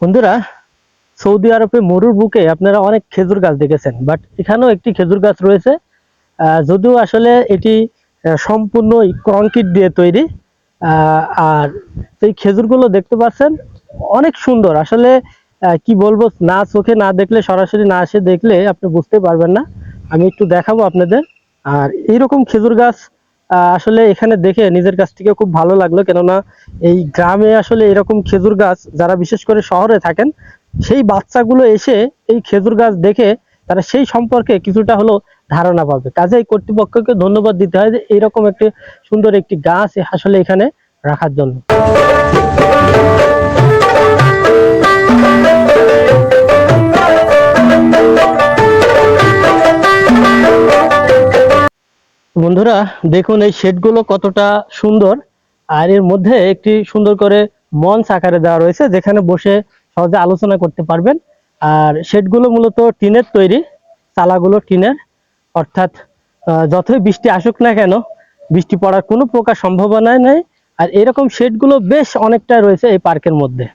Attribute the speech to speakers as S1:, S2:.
S1: বন্ধুরা সৌদি আরবে মরুর বুকে আপনারা অনেক খেজুর গাছ দেখেছেন বাট এখানেও একটি খেজুর গাছ রয়েছে। যদিও আসলে এটি আহ, সম্পূর্ণই কংক্রিট দিয়ে তৈরি আর সেই খেজুরগুলো দেখতে পাচ্ছেন অনেক সুন্দর। আসলে কি বলব না চোখে না দেখলে সরাসরি না এসে দেখলে আপনি বুঝতে পারবেন না। আমি একটু দেখাবো আপনাদের। আর এইরকম খেজুর গাছ আসলে এখানে দেখে নিজের কাছ থেকে খুব ভালো লাগল, কেননা এই গ্রামে আসলে এরকম খেজুর গাছ, যারা বিশেষ করে শহরে থাকেন, সেই বাচ্চাগুলো এসে এই খেজুর গাছ দেখে তারা সেই সম্পর্কে কিছুটা হলো ধারণা পাবে। কাজে এই কর্তৃপক্ষকে ধন্যবাদ দিতে হয় যে, এরকম একটি সুন্দর একটি গাছ আসলে এখানে রাখার জন্য। বন্ধুরা, দেখুন এই শেডগুলো কতটা সুন্দর। আর এর মধ্যে একটি সুন্দর করে মঞ্চ আকারে দেওয়া রয়েছে, যেখানে বসে সহজে আলোচনা করতে পারবেন। আর শেডগুলো মূলত টিনের তৈরি, চালাগুলো টিনের। অর্থাৎ যতই বৃষ্টি আসুক না কেন, বৃষ্টি পড়ার কোনো প্রকার সম্ভাবনা নেই। আর এরকম শেডগুলো বেশ অনেকটা রয়েছে এই পার্কের মধ্যে।